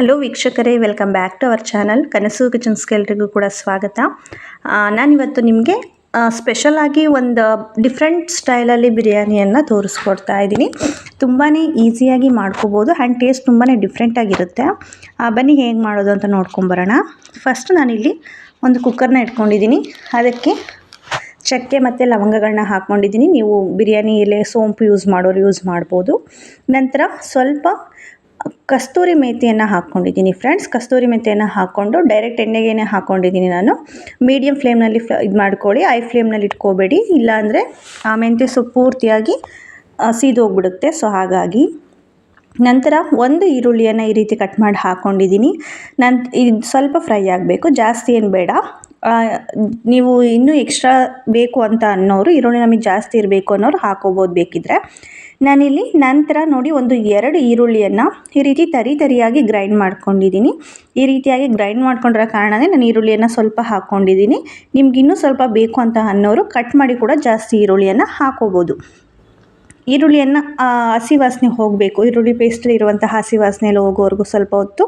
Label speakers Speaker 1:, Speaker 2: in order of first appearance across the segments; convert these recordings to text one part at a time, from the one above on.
Speaker 1: Hello ವೀಕ್ಷಕರೇ, welcome back to our channel. Kanasu ಕಿಚನ್ಸ್ಗೆ ಎಲ್ರಿಗೂ ಕೂಡ ಸ್ವಾಗತ. ನಾನಿವತ್ತು ನಿಮಗೆ ಸ್ಪೆಷಲ್ ಆಗಿ ಒಂದು ಡಿಫ್ರೆಂಟ್ ಸ್ಟೈಲಲ್ಲಿ ಬಿರಿಯಾನಿಯನ್ನು ತೋರಿಸ್ಕೊಡ್ತಾ ಇದ್ದೀನಿ. ತುಂಬಾ ಈಸಿಯಾಗಿ ಮಾಡ್ಕೋಬೋದು. ಆ್ಯಂಡ್ ಟೇಸ್ಟ್ ತುಂಬಾ ಡಿಫ್ರೆಂಟಾಗಿರುತ್ತೆ ಬನ್ನಿ ಹೇಗೆ ಮಾಡೋದು ಅಂತ ನೋಡ್ಕೊಂಬರೋಣ ಫಸ್ಟ್ ನಾನಿಲ್ಲಿ ಒಂದು ಕುಕ್ಕರ್ನ ಇಟ್ಕೊಂಡಿದ್ದೀನಿ. ಅದಕ್ಕೆ ಚಕ್ಕೆ ಮತ್ತು ಲವಂಗಗಳನ್ನ ಹಾಕ್ಕೊಂಡಿದ್ದೀನಿ ನೀವು ಬಿರಿಯಾನಿ ಎಲೆ ಸೋಂಪು ಯೂಸ್ ಮಾಡೋರು ಯೂಸ್ ಮಾಡ್ಬೋದು. ನಂತರ ಸ್ವಲ್ಪ ಕಸ್ತೂರಿ ಮೇಥಿಯನ್ನು ಹಾಕ್ಕೊಂಡಿದ್ದೀನಿ ಫ್ರೆಂಡ್ಸ್. ಕಸ್ತೂರಿ ಮೇಥಿಯನ್ನು ಹಾಕ್ಕೊಂಡು ಡೈರೆಕ್ಟ್ ಎಣ್ಣೆಗೇನೆ ಹಾಕ್ಕೊಂಡಿದ್ದೀನಿ ನಾನು. ಮೀಡಿಯಮ್ ಫ್ಲೇಮ್ನಲ್ಲಿ ಫ್ಲ ಇದು ಮಾಡ್ಕೊಳ್ಳಿ. ಐ ಫ್ಲೇಮ್ನಲ್ಲಿ ಇಟ್ಕೋಬೇಡಿ. ಇಲ್ಲಾಂದರೆ ಆ ಮೆಂತ್ಯ ಸೊಪ್ಪು ಪೂರ್ತಿಯಾಗಿ ಸೀದೋಗ್ಬಿಡುತ್ತೆ. ಸೊ ಹಾಗಾಗಿ ನಂತರ ಒಂದು ಈರುಳ್ಳಿಯನ್ನು ಈ ರೀತಿ ಕಟ್ ಮಾಡಿ ಹಾಕ್ಕೊಂಡಿದ್ದೀನಿ ನಂತ ಇದು ಸ್ವಲ್ಪ ಫ್ರೈ ಆಗಬೇಕು. ಜಾಸ್ತಿ ಏನು ಬೇಡ. ನೀವು ಇನ್ನೂ ಎಕ್ಸ್ಟ್ರಾ ಬೇಕು ಅಂತ ಅನ್ನೋರು, ಈರುಳ್ಳಿ ನಮಗೆ ಜಾಸ್ತಿ ಇರಬೇಕು ಅನ್ನೋರು ಹಾಕೋಬೋದು ಬೇಕಿದ್ರೆ. ನಾನಿಲ್ಲಿ ನಂತರ ನೋಡಿ ಒಂದು ಎರಡು ಈರುಳ್ಳಿಯನ್ನು ಈ ರೀತಿ ತರಿ ತರಿಯಾಗಿ ಗ್ರೈಂಡ್ ಮಾಡ್ಕೊಂಡಿದ್ದೀನಿ. ಈ ರೀತಿಯಾಗಿ ಗ್ರೈಂಡ್ ಮಾಡ್ಕೊಂಡಿರೋ ಕಾರಣವೇ ನಾನು ಈರುಳ್ಳಿಯನ್ನು ಸ್ವಲ್ಪ ಹಾಕ್ಕೊಂಡಿದ್ದೀನಿ ನಿಮ್ಗಿನ್ನೂ ಸ್ವಲ್ಪ ಬೇಕು ಅಂತ ಅನ್ನೋರು ಕಟ್ ಮಾಡಿ ಕೂಡ ಜಾಸ್ತಿ ಈರುಳ್ಳಿಯನ್ನು ಹಾಕೋಬೋದು. ಈರುಳ್ಳಿಯನ್ನು ಹಸಿ ವಾಸನೆ ಹೋಗಬೇಕು. ಈರುಳ್ಳಿ ಪೇಸ್ಟಲ್ಲಿ ಇರುವಂಥ ಹಸಿ ವಾಸನೆ ಎಲ್ಲ ಹೋಗೋವರೆಗೂ ಸ್ವಲ್ಪ ಹೊತ್ತು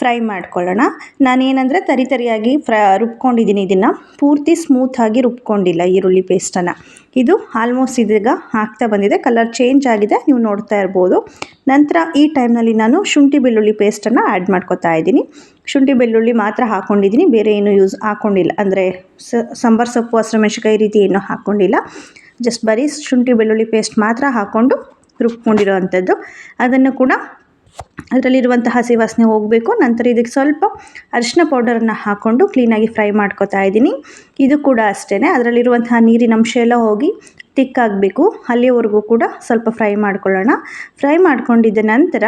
Speaker 1: ಫ್ರೈ ಮಾಡ್ಕೊಳ್ಳೋಣ. ನಾನೇನಂದರೆ ತರಿ ತರಿಯಾಗಿ ಫ್ರ, ರುಬ್ಕೊಂಡಿದ್ದೀನಿ ಇದನ್ನು. ಪೂರ್ತಿ ಸ್ಮೂತಾಗಿ ರುಬ್ಕೊಂಡಿಲ್ಲ ಈರುಳ್ಳಿ ಪೇಸ್ಟನ್ನು. ಇದು ಆಲ್ಮೋಸ್ಟ್ ಇದೀಗ ಹಾಕ್ತಾ ಬಂದಿದೆ. ಕಲರ್ ಚೇಂಜ್ ಆಗಿದೆ. ನೀವು ನೋಡ್ತಾ ಇರ್ಬೋದು. ನಂತರ ಈ ಟೈಮ್ನಲ್ಲಿ ನಾನು ಶುಂಠಿ ಬೆಳ್ಳುಳ್ಳಿ ಪೇಸ್ಟನ್ನು ಆ್ಯಡ್ ಮಾಡ್ಕೊತಾ ಇದ್ದೀನಿ. ಶುಂಠಿ ಬೆಳ್ಳುಳ್ಳಿ ಮಾತ್ರ ಹಾಕ್ಕೊಂಡಿದ್ದೀನಿ ಬೇರೆ ಏನು ಯೂಸ್ ಹಾಕ್ಕೊಂಡಿಲ್ಲ ಅಂದರೆ ಸಾಂಬಾರು ಸೊಪ್ಪು, ಹಸಿರು ರೀತಿ ಏನೂ ಹಾಕ್ಕೊಂಡಿಲ್ಲ ಜಸ್ಟ್ ಬರೀ ಶುಂಠಿ ಬೆಳ್ಳುಳ್ಳಿ ಪೇಸ್ಟ್ ಮಾತ್ರ ಹಾಕ್ಕೊಂಡು ರುಬ್ಕೊಂಡಿರೋ ಅಂಥದ್ದು ಅದನ್ನು ಕೂಡ ಅದರಲ್ಲಿರುವಂಥ ಹಸಿ ವಾಸನೆ ಹೋಗಬೇಕು. ನಂತರ ಇದಕ್ಕೆ ಸ್ವಲ್ಪ ಅರಿಶಿನ ಪೌಡರನ್ನು ಹಾಕ್ಕೊಂಡು ಕ್ಲೀನಾಗಿ ಫ್ರೈ ಮಾಡ್ಕೊತಾ ಇದ್ದೀನಿ. ಇದು ಕೂಡ ಅಷ್ಟೇ ಅದರಲ್ಲಿರುವಂತಹ ನೀರಿನ ಅಂಶ ಎಲ್ಲ ಹೋಗಿ ತಿಕ್ಕಾಗಬೇಕು ಅಲ್ಲಿಯವರೆಗೂ ಕೂಡ ಸ್ವಲ್ಪ ಫ್ರೈ ಮಾಡ್ಕೊಳ್ಳೋಣ. ಫ್ರೈ ಮಾಡ್ಕೊಂಡಿದ್ದ ನಂತರ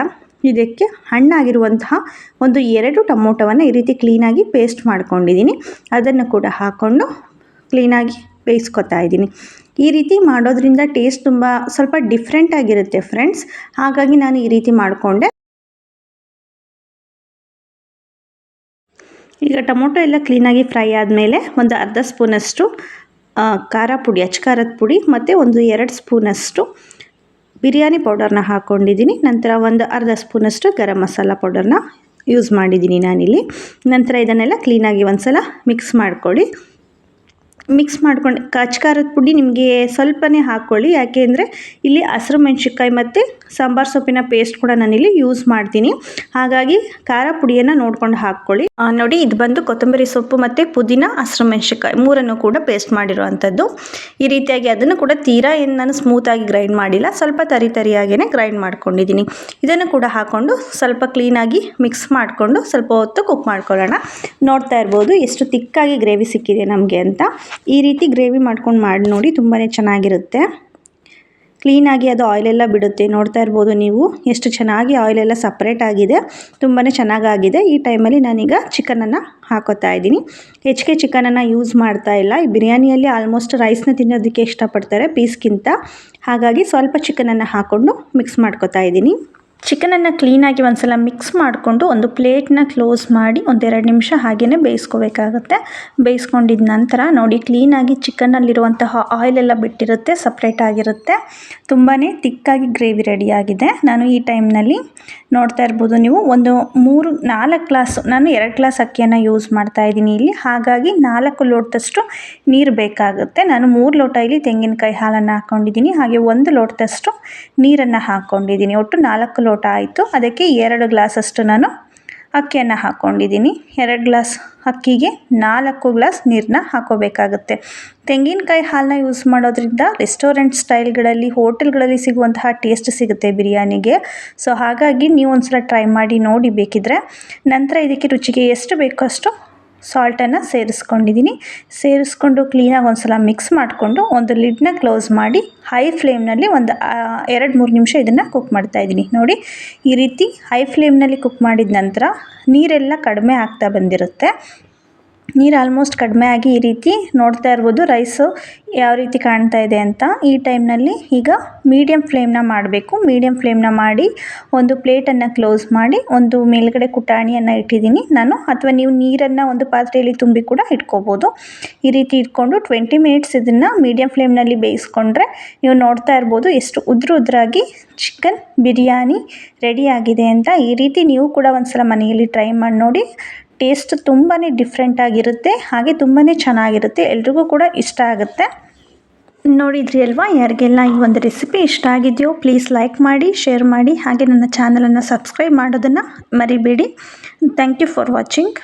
Speaker 1: ಇದಕ್ಕೆ ಹಣ್ಣಾಗಿರುವಂತಹ ಒಂದು ಎರಡು ಟೊಮೊಟೊವನ್ನು ಈ ರೀತಿ ಕ್ಲೀನಾಗಿ ಪೇಸ್ಟ್ ಮಾಡ್ಕೊಂಡಿದ್ದೀನಿ. ಅದನ್ನು ಕೂಡ ಹಾಕ್ಕೊಂಡು ಕ್ಲೀನಾಗಿ ಬೇಯಿಸ್ಕೊತಾ ಇದ್ದೀನಿ. ಈ ರೀತಿ ಮಾಡೋದ್ರಿಂದ ಟೇಸ್ಟ್ ತುಂಬ ಸ್ವಲ್ಪ ಡಿಫ್ರೆಂಟ್ ಆಗಿರುತ್ತೆ ಫ್ರೆಂಡ್ಸ್ ಹಾಗಾಗಿ ನಾನು ಈ ರೀತಿ ಮಾಡಿಕೊಂಡೆ. ಈಗ ಟೊಮೊಟೊ ಎಲ್ಲ ಕ್ಲೀನಾಗಿ ಫ್ರೈ ಆದಮೇಲೆ ಒಂದು ಅರ್ಧ ಸ್ಪೂನಷ್ಟು ಖಾರ ಪುಡಿ, ಅಚ್ಚ ಖಾರದ ಪುಡಿ ಮತ್ತು ಒಂದು ಎರಡು ಸ್ಪೂನಷ್ಟು ಬಿರಿಯಾನಿ ಪೌಡರ್ನ ಹಾಕ್ಕೊಂಡಿದ್ದೀನಿ ನಂತರ ಒಂದು ಅರ್ಧ ಸ್ಪೂನಷ್ಟು ಗರಂ ಮಸಾಲ ಪೌಡರ್ನ ಯೂಸ್ ಮಾಡಿದ್ದೀನಿ ನಾನಿಲ್ಲಿ. ನಂತರ ಇದನ್ನೆಲ್ಲ ಕ್ಲೀನಾಗಿ ಒಂದು ಸಲ ಮಿಕ್ಸ್ ಮಾಡ್ಕೊಳ್ಳಿ. ಮಿಕ್ಸ್ ಮಾಡ್ಕೊಂಡು ಕಚ್ ಖಾರದ ಪುಡಿ ನಿಮಗೆ ಸ್ವಲ್ಪನೇ ಹಾಕ್ಕೊಳ್ಳಿ. ಯಾಕೆ ಅಂದರೆ ಇಲ್ಲಿ ಹಸಿರು ಮೆಣಸಿನ್ಕಾಯಿ ಮತ್ತು ಸಾಂಬಾರು ಸೊಪ್ಪಿನ ಪೇಸ್ಟ್ ಕೂಡ ನಾನಿಲ್ಲಿ ಯೂಸ್ ಮಾಡ್ತೀನಿ. ಹಾಗಾಗಿ ಖಾರ ಪುಡಿಯನ್ನು ನೋಡ್ಕೊಂಡು ಹಾಕ್ಕೊಳ್ಳಿ. ನೋಡಿ ಇದು ಬಂದು ಕೊತ್ತಂಬರಿ ಸೊಪ್ಪು ಮತ್ತು ಪುದೀನ, ಹಸಿರು ಮೆಣಸಿನ್ಕಾಯಿ ಮೂರನ್ನು ಕೂಡ ಪೇಸ್ಟ್ ಮಾಡಿರುವಂಥದ್ದು. ಈ ರೀತಿಯಾಗಿ ಅದನ್ನು ಕೂಡ ತೀರಾ ಏನು ನಾನು ಸ್ಮೂತಾಗಿ ಗ್ರೈಂಡ್ ಮಾಡಿಲ್ಲ. ಸ್ವಲ್ಪ ತರಿ ತರಿಯಾಗೇ ಗ್ರೈಂಡ್ ಮಾಡ್ಕೊಂಡಿದ್ದೀನಿ. ಇದನ್ನು ಕೂಡ ಹಾಕ್ಕೊಂಡು ಸ್ವಲ್ಪ ಕ್ಲೀನಾಗಿ ಮಿಕ್ಸ್ ಮಾಡಿಕೊಂಡು ಸ್ವಲ್ಪ ಹೊತ್ತು ಕುಕ್ ಮಾಡ್ಕೊಳ್ಳೋಣ. ನೋಡ್ತಾ ಇರ್ಬೋದು ಎಷ್ಟು ತಿಕ್ಕಾಗಿ ಗ್ರೇವಿ ಸಿಕ್ಕಿದೆ ನಮಗೆ ಅಂತ. ಈ ರೀತಿ ಗ್ರೇವಿ ಮಾಡ್ಕೊಂಡು ಮಾಡಿ ನೋಡಿ ತುಂಬಾ ಚೆನ್ನಾಗಿರುತ್ತೆ. ಕ್ಲೀನಾಗಿ ಅದು ಆಯಿಲೆಲ್ಲ ಬಿಡುತ್ತೆ. ನೋಡ್ತಾ ಇರ್ಬೋದು ನೀವು ಎಷ್ಟು ಚೆನ್ನಾಗಿ ಆಯಿಲೆಲ್ಲ ಸಪ್ರೇಟ್ ಆಗಿದೆ. ತುಂಬಾ ಚೆನ್ನಾಗಾಗಿದೆ. ಈ ಟೈಮಲ್ಲಿ ನಾನೀಗ ಚಿಕನನ್ನು ಹಾಕೋತಾ ಇದ್ದೀನಿ. ಹೆಚ್ಚಿಗೆ ಚಿಕನನ್ನು ಯೂಸ್ ಮಾಡ್ತಾ ಇಲ್ಲ. ಈ ಬಿರಿಯಾನಿಯಲ್ಲಿ ಆಲ್ಮೋಸ್ಟ್ ರೈಸ್ನ ತಿನ್ನೋದಕ್ಕೆ ಇಷ್ಟಪಡ್ತಾರೆ ಪೀಸ್ಗಿಂತ. ಹಾಗಾಗಿ ಸ್ವಲ್ಪ ಚಿಕನನ್ನು ಹಾಕ್ಕೊಂಡು ಮಿಕ್ಸ್ ಮಾಡ್ಕೋತಾ ಇದ್ದೀನಿ. ಚಿಕನನ್ನು ಕ್ಲೀನಾಗಿ ಒಂದ್ಸಲ ಮಿಕ್ಸ್ ಮಾಡಿಕೊಂಡು ಒಂದು ಪ್ಲೇಟ್ನ ಕ್ಲೋಸ್ ಮಾಡಿ ಒಂದೆರಡು ನಿಮಿಷ ಹಾಗೆಯೇ ಬೇಯಿಸ್ಕೋಬೇಕಾಗುತ್ತೆ. ಬೇಯಿಸ್ಕೊಂಡಿದ ನಂತರ ನೋಡಿ, ಕ್ಲೀನಾಗಿ ಚಿಕನ್ನಲ್ಲಿರುವಂತಹ ಆಯಿಲೆಲ್ಲ ಬಿಟ್ಟಿರುತ್ತೆ ಸಪ್ರೇಟ್ ಆಗಿರುತ್ತೆ. ತುಂಬಾ ತಿಕ್ಕಾಗಿ ಗ್ರೇವಿ ರೆಡಿಯಾಗಿದೆ ನಾನು ಈ ಟೈಮ್ನಲ್ಲಿ ನೋಡ್ತಾ ಇರ್ಬೋದು, ನೀವು ಒಂದು ಮೂರು, ನಾಲ್ಕು ಗ್ಲಾಸು, ನಾನು ಎರಡು ಗ್ಲಾಸ್ ಅಕ್ಕಿಯನ್ನು ಯೂಸ್ ಮಾಡ್ತಾ ಇದ್ದೀನಿ ಇಲ್ಲಿ. ಹಾಗಾಗಿ ನಾಲ್ಕು ಲೋಟದಷ್ಟು ನೀರು ಬೇಕಾಗುತ್ತೆ. ನಾನು ಮೂರು ಲೋಟ ಇಲ್ಲಿ ತೆಂಗಿನಕಾಯಿ ಹಾಲನ್ನು ಹಾಕ್ಕೊಂಡಿದ್ದೀನಿ ಹಾಗೆ ಒಂದು ಲೋಟದಷ್ಟು ನೀರನ್ನು ಹಾಕ್ಕೊಂಡಿದ್ದೀನಿ ಒಟ್ಟು ನಾಲ್ಕು ಲೋಟ ಆಯಿತು. ಅದಕ್ಕೆ ಎರಡು ಗ್ಲಾಸಷ್ಟು ನಾನು ಅಕ್ಕಿಯನ್ನು ಹಾಕ್ಕೊಂಡಿದ್ದೀನಿ ಎರಡು ಗ್ಲಾಸ್ ಅಕ್ಕಿಗೆ ನಾಲ್ಕು ಗ್ಲಾಸ್ ನೀರನ್ನ ಹಾಕೋಬೇಕಾಗುತ್ತೆ. ತೆಂಗಿನಕಾಯಿ ಹಾಲನ್ನ ಯೂಸ್ ಮಾಡೋದ್ರಿಂದ ರೆಸ್ಟೋರೆಂಟ್ ಸ್ಟೈಲ್ಗಳಲ್ಲಿ, ಹೋಟೆಲ್ಗಳಲ್ಲಿ ಸಿಗುವಂತಹ ಟೇಸ್ಟ್ ಸಿಗುತ್ತೆ ಬಿರಿಯಾನಿಗೆ. ಸೊ ಹಾಗಾಗಿ ನೀವು ಒಂದ್ಸಲ ಟ್ರೈ ಮಾಡಿ ನೋಡಿ ಬೇಕಿದ್ರೆ. ನಂತರ ಇದಕ್ಕೆ ರುಚಿಗೆ ಎಷ್ಟು ಬೇಕೋ ಅಷ್ಟು ಸಾಲ್ಟನ್ನು ಸೇರಿಸ್ಕೊಂಡಿದ್ದೀನಿ. ಸೇರಿಸ್ಕೊಂಡು ಕ್ಲೀನಾಗಿ ಒಂದು ಸಲ ಮಿಕ್ಸ್ ಮಾಡಿಕೊಂಡು ಒಂದು ಲಿಡ್ನ ಕ್ಲೋಸ್ ಮಾಡಿ ಹೈ ಫ್ಲೇಮ್ನಲ್ಲಿ ಒಂದು ಎರಡು ಮೂರು ನಿಮಿಷ ಇದನ್ನು ಕುಕ್ ಮಾಡ್ತಾಯಿದ್ದೀನಿ ನೋಡಿ, ಈ ರೀತಿ ಹೈ ಫ್ಲೇಮ್ನಲ್ಲಿ ಕುಕ್ ಮಾಡಿದ ನಂತರ ನೀರೆಲ್ಲ ಕಡಿಮೆ ಆಗ್ತಾ ಬಂದಿರುತ್ತೆ. ನೀರು ಆಲ್ಮೋಸ್ಟ್ ಕಡಿಮೆ ಆಗಿ ಈ ರೀತಿ ನೋಡ್ತಾ ಇರ್ಬೋದು. ರೈಸು ಯಾವ ರೀತಿ ಕಾಣ್ತಾ ಇದೆ ಅಂತ ಈ ಟೈಮ್ನಲ್ಲಿ ಈಗ ಮೀಡಿಯಮ್ ಫ್ಲೇಮ್ನ ಮಾಡಬೇಕು. ಮೀಡಿಯಮ್ ಫ್ಲೇಮ್ನ ಮಾಡಿ ಒಂದು ಪ್ಲೇಟನ್ನು ಕ್ಲೋಸ್ ಮಾಡಿ ಒಂದು ಮೇಲ್ಗಡೆ ಕುಟಾಣಿಯನ್ನು ಇಟ್ಟಿದ್ದೀನಿ ನಾನು. ಅಥವಾ ನೀವು ನೀರನ್ನು ಒಂದು ಪಾತ್ರೆಯಲ್ಲಿ ತುಂಬಿ ಕೂಡ ಇಟ್ಕೋಬೋದು. ಈ ರೀತಿ ಇಟ್ಕೊಂಡು ಟ್ವೆಂಟಿ ಮಿನಿಟ್ಸ್ ಇದನ್ನು ಮೀಡಿಯಮ್ ಫ್ಲೇಮ್ನಲ್ಲಿ ಬೇಯಿಸ್ಕೊಂಡ್ರೆ ನೀವು ನೋಡ್ತಾ ಇರ್ಬೋದು ಎಷ್ಟು ಉದ್ರ ಉದ್ರಾಗಿ ಚಿಕನ್ ಬಿರಿಯಾನಿ ರೆಡಿಯಾಗಿದೆ ಅಂತ. ಈ ರೀತಿ ನೀವು ಕೂಡ ಒಂದ್ಸಲ ಮನೆಯಲ್ಲಿ ಟ್ರೈ ಮಾಡಿ ನೋಡಿ. ಟೇಸ್ಟ್ ತುಂಬಾ ಡಿಫ್ರೆಂಟಾಗಿರುತ್ತೆ ಹಾಗೆ ತುಂಬಾ ಚೆನ್ನಾಗಿರುತ್ತೆ, ಎಲ್ರಿಗೂ ಕೂಡ ಇಷ್ಟ ಆಗುತ್ತೆ. ನೋಡಿದ್ರಿ ಅಲ್ವಾ, ಯಾರಿಗೆಲ್ಲ ಈ ಒಂದು ರೆಸಿಪಿ ಇಷ್ಟ ಆಗಿದೆಯೋ ಪ್ಲೀಸ್ ಲೈಕ್ ಮಾಡಿ ಶೇರ್ ಮಾಡಿ, ಹಾಗೆ ನನ್ನ ಚಾನಲನ್ನು ಸಬ್ಸ್ಕ್ರೈಬ್ ಮಾಡೋದನ್ನು ಮರಿಬೇಡಿ. Thank you for watching